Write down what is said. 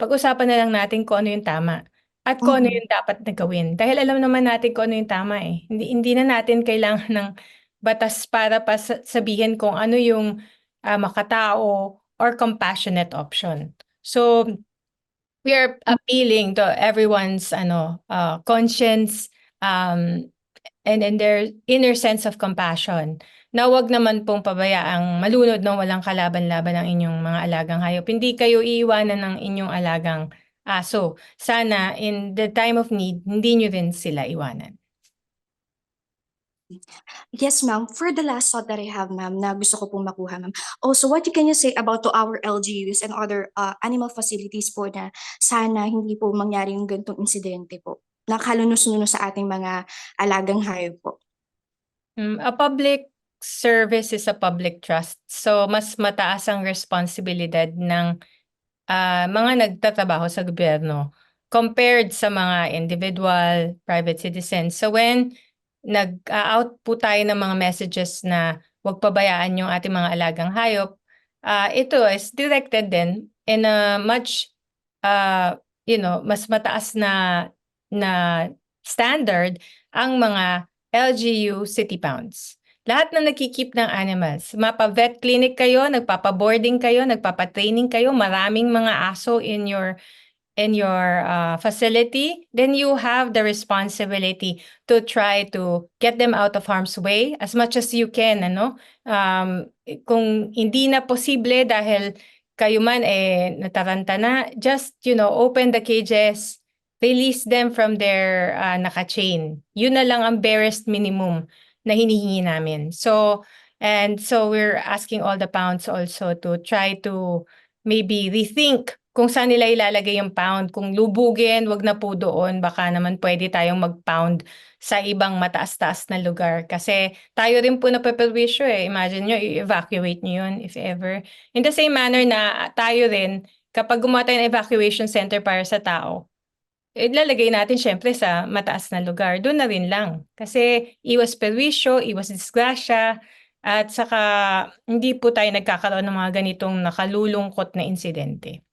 pag-usapan na lang natin kung ano yung tama at kung ano Mhm. yung dapat na gawin. Dahil alam naman natin kung ano yung tama eh. Hindi, hindi na natin kailangan ng batas para pa sa- sabihin kung ano yung ah, makatao or compassionate option. So, we are appealing to everyone's ano uh, conscience um, and and their inner sense of compassion na wag naman pong pabayaang malunod ng walang kalaban-laban ang inyong mga alagang hayop. Hindi kayo iiwanan ng inyong alagang aso. Sana in the time of need, hindi nyo rin sila iwanan. Yes, ma'am. For the last thought that I have, ma'am, na gusto ko pong makuha, ma'am. Also, what can you say about to our LGUs and other uh, animal facilities po na sana hindi po mangyari yung ganitong insidente po? Nakalunos-lunos sa ating mga alagang hayop po. Mm, a public service is a public trust. So, mas mataas ang responsibilidad ng ah, mga nagtatrabaho sa gobyerno compared sa mga individual, private citizens. So, when nag-out po tayo ng mga messages na huwag pabayaan yung ating mga alagang hayop, ah, ito is directed din in a much, ah, you know, mas mataas na na standard ang mga LGU city pounds. Lahat na nagkikip ng animals, mapa-vet clinic kayo, nagpapa-boarding kayo, nagpapa-training kayo, maraming mga aso in your in your uh, facility, then you have the responsibility to try to get them out of harm's way as much as you can, ano? Um, kung hindi na posible dahil kayo man eh nataranta na, just, you know, open the cages, release them from their uh, naka-chain. Yun na lang ang barest minimum na hinihingi namin. So, and so we're asking all the pounds also to try to maybe rethink kung saan nila ilalagay yung pound. Kung lubugin, wag na po doon. Baka naman pwede tayong mag-pound sa ibang mataas-taas na lugar. Kasi tayo rin po napaperwisyo eh. Imagine nyo, i-evacuate nyo yun if ever. In the same manner na tayo rin, kapag gumawa tayo ng evacuation center para sa tao, ilalagay natin syempre sa mataas na lugar. Doon na rin lang. Kasi iwas perwisyo, iwas disgrasya, at saka hindi po tayo nagkakaroon ng mga ganitong nakalulungkot na insidente.